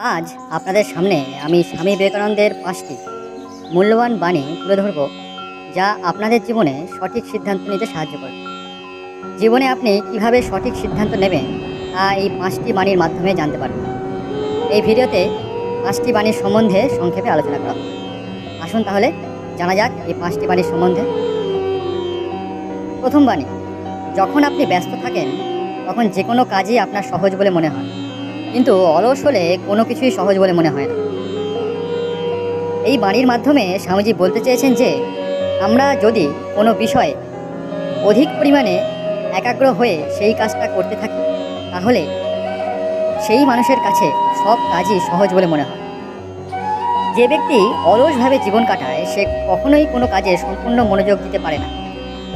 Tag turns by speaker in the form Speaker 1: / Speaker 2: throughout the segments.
Speaker 1: আজ আপনাদের সামনে আমি স্বামী বিবেকানন্দের পাঁচটি মূল্যবান বাণী তুলে ধরব, যা আপনাদের জীবনে সঠিক সিদ্ধান্ত নিতে সাহায্য করবে। জীবনে আপনি কীভাবে সঠিক সিদ্ধান্ত নেবেন, তা এই পাঁচটি বাণীর মাধ্যমে জানতে পারবেন। এই ভিডিওতে পাঁচটি বাণীর সম্বন্ধে সংক্ষেপে আলোচনা করা। আসুন তাহলে জানা যাক এই পাঁচটি বাণীর সম্বন্ধে। প্রথম বাণী, যখন আপনি ব্যস্ত থাকেন, তখন যে কোনো কাজই আপনার সহজ বলে মনে হয়। কিন্তু অলস হলে কোনো কিছুই সহজ বলে মনে হয় না। এই বাণীর মাধ্যমে স্বামীজি বলতে চেয়েছেন যে, আমরা যদি কোনো বিষয়ে অধিক পরিমাণে একাগ্র হয়ে সেই কাজটা করতে থাকি, তাহলে সেই মানুষের কাছে সব কাজই সহজ বলে মনে হয়। যে ব্যক্তি অলসভাবে জীবন কাটায়, সে কখনোই কোনো কাজে সম্পূর্ণ মনোযোগ দিতে পারে না।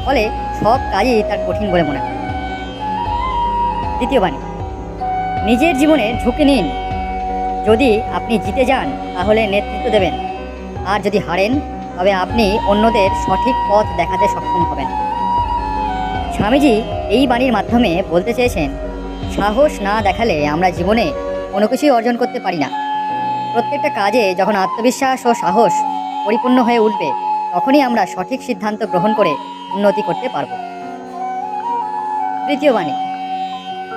Speaker 1: ফলে সব কাজই তার কঠিন বলে মনে হয়। দ্বিতীয় বাণী। নিজের জীবনে ঝুঁকি নিন। যদি আপনি জিতে যান, তাহলে নেতৃত্ব দেবেন। আর যদি হারেন, তবে আপনি অন্যদের সঠিক পথ দেখাতে সক্ষম হবেন। স্বামীজি এই বাণীর মাধ্যমে বলতে চেয়েছেন, সাহস না দেখালে আমরা জীবনে কোনো কিছুই অর্জন করতে পারি না। প্রত্যেকটা কাজে যখন আত্মবিশ্বাস ও সাহস পরিপূর্ণ হয়ে উঠবে, তখনই আমরা সঠিক সিদ্ধান্ত গ্রহণ করে উন্নতি করতে পারব। তৃতীয় বাণী,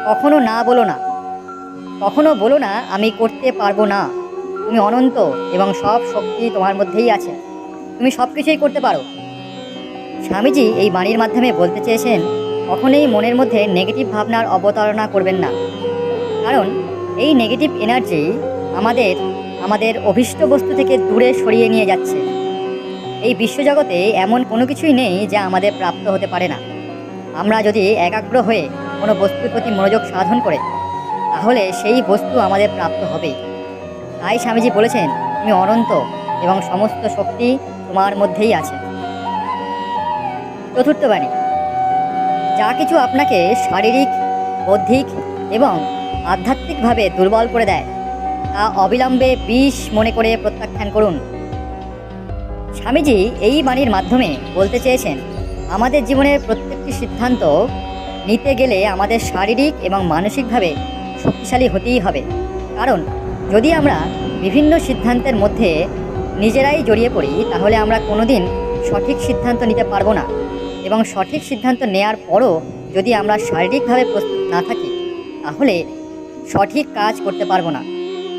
Speaker 1: কখনো না বলো না কখনো বলো না, আমি করতে পারব না। তুমি অনন্ত এবং সব শক্তি তোমার মধ্যেই আছে। তুমি সব কিছুই করতে পারো। স্বামীজি এই বাণীর মাধ্যমে বলতে চেয়েছেন, কখনোই মনের মধ্যে নেগেটিভ ভাবনার অবতারণা করবেন না। কারণ এই নেগেটিভ এনার্জি আমাদের আমাদের অভীষ্ট বস্তু থেকে দূরে সরিয়ে নিয়ে যাচ্ছে। এই বিশ্বজগতে এমন কোনো কিছুই নেই যা আমাদের প্রাপ্ত হতে পারে না। আমরা যদি একাগ্র হয়ে কোনো বস্তুর প্রতি মনোযোগ সাধন করে তাহলে সেই বস্তু আমাদের প্রাপ্ত হবে তাই স্বামীজি বলেছেন, তুমি অনন্ত এবং সমস্ত শক্তি তোমার মধ্যেই আছে। চতুর্থ বাণী, যা কিছু আপনাকে শারীরিক, বৌদ্ধিক এবং আধ্যাত্মিকভাবে দুর্বল করে দেয়, তা অবিলম্বে বিষ মনে করে প্রত্যাখ্যান করুন। স্বামীজি এই বাণীর মাধ্যমে বলতে চেয়েছেন, আমাদের জীবনের প্রত্যেকটি সিদ্ধান্ত নিতে গেলে আমাদের শারীরিক এবং মানসিকভাবে শক্তিশালী হতেই হবে। কারণ, যদি আমরা বিভিন্ন সিদ্ধান্তের মধ্যে নিজেরাই জড়িয়ে পড়ি, তাহলে আমরা কোনো দিন সঠিক সিদ্ধান্ত নিতে পারব না। এবং সঠিক সিদ্ধান্ত নেয়ার পরও যদি আমরা শারীরিকভাবে প্রস্তুত না থাকি, তাহলে সঠিক কাজ করতে পারব না।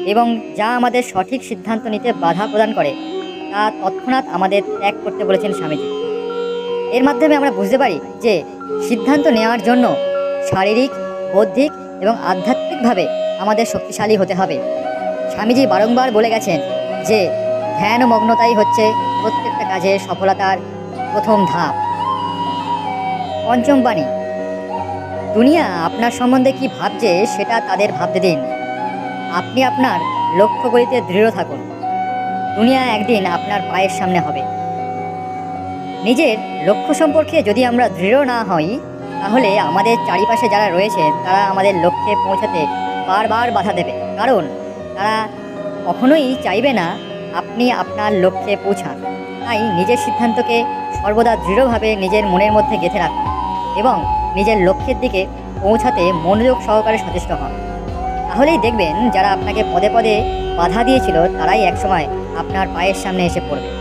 Speaker 1: এবং যা আমাদের সঠিক সিদ্ধান্ত নিতে বাধা প্রদান করে, তা তৎক্ষণাৎ আমাদের ত্যাগ করতে বলেছেন স্বামীজি। এর মাধ্যমে আমরা বুঝতে পারি যে, সিদ্ধান্ত নেওয়ার জন্য শারীরিক, বৌদ্ধিক এবং আধ্যাত্মিকভাবে আমাদের শক্তিশালী হতে হবে। স্বামীজি বারংবার বলে গেছেন যে ধ্যান মগ্নতাই হচ্ছে প্রত্যেকটা কাজে সফলতার প্রথম ধাপ। পঞ্চম বাণী, দুনিয়া আপনার সম্বন্ধে কি ভাবছে সেটা তাদের ভাবতে দিন। আপনি আপনার লক্ষ্যগুলিতে দৃঢ় থাকুন। দুনিয়া একদিন আপনার পায়ের সামনে হবে। নিজের লক্ষ্য সম্পর্কে যদি আমরা দৃঢ় না হই তাহলে আমাদের চারিপাশে যারা রয়েছে, তারা আমাদের লক্ষ্যে পৌঁছাতে বারবার বাধা দেবে। কারণ তারা কখনোই চাইবে না আপনি আপনার লক্ষ্যে পৌঁছান। তাই নিজের সিদ্ধান্তকে সর্বদা দৃঢ়ভাবে নিজের মনের মধ্যে গেঁথে রাখুন এবং নিজের লক্ষ্যের দিকে পৌঁছাতে মনোযোগ সহকারে সচেষ্ট হন। তাহলেই দেখবেন, যারা আপনাকে পদে পদে বাধা দিয়েছিল, তারাই একসময় আপনার পায়ের সামনে এসে পড়বে।